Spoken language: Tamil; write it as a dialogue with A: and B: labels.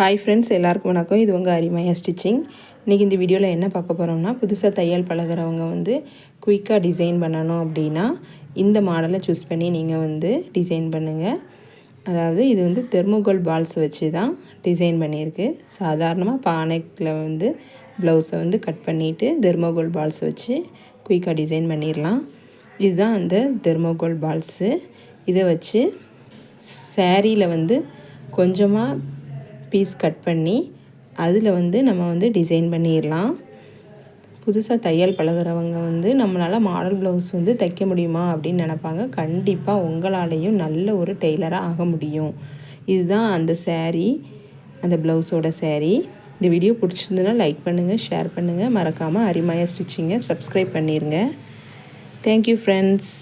A: ஹாய் ஃப்ரெண்ட்ஸ் எல்லாருக்கும் வணக்கம். இது உங்கள் அரிமையா ஸ்டிச்சிங் இன்றைக்கி இந்த வீடியோவில் என்ன பார்க்க போகிறோம்னா புதுசாக தையல் பழகுறவங்க வந்து குயிக்காக டிசைன் பண்ணணும் அப்படின்னா இந்த மாடலை சூஸ் பண்ணி நீங்கள் வந்து டிசைன் பண்ணுங்கள் அதாவது இது வந்து தெர்மோகோல் பால்ஸ் வச்சு தான் டிசைன் பண்ணியிருக்கு. சாதாரணமாக பானைக்கில் வந்து ப்ளவுஸை வந்து கட் பண்ணிவிட்டு தெர்மோகோல் பால்ஸ் வச்சு குயிக்காக டிசைன் பண்ணிடலாம் இதுதான் அந்த தெர்மோகோல் பால்ஸு இதை வச்சு சேரீயில் வந்து கொஞ்சமாக பீஸ் கட் பண்ணி அதில் வந்து நம்ம வந்து டிசைன் பண்ணிடலாம் புதுசாக தையல் பழகுறவங்க வந்து நம்மளால் மாடல் ப்ளவுஸ் வந்து தைக்க முடியுமா அப்படின்னு நினப்பாங்க. கண்டிப்பாக உங்களாலேயும் நல்ல ஒரு டெய்லராக ஆக முடியும். இதுதான் அந்த சேரீ அந்த ப்ளவுஸோட சேரீ இந்த வீடியோ பிடிச்சிருந்ததுன்னா லைக் பண்ணுங்கள் ஷேர் பண்ணுங்கள் மறக்காமல் அரிமாயா ஸ்டிச்சிங்கை சப்ஸ்கிரைப் பண்ணிடுங்க தேங்க்யூ ஃப்ரெண்ட்ஸ்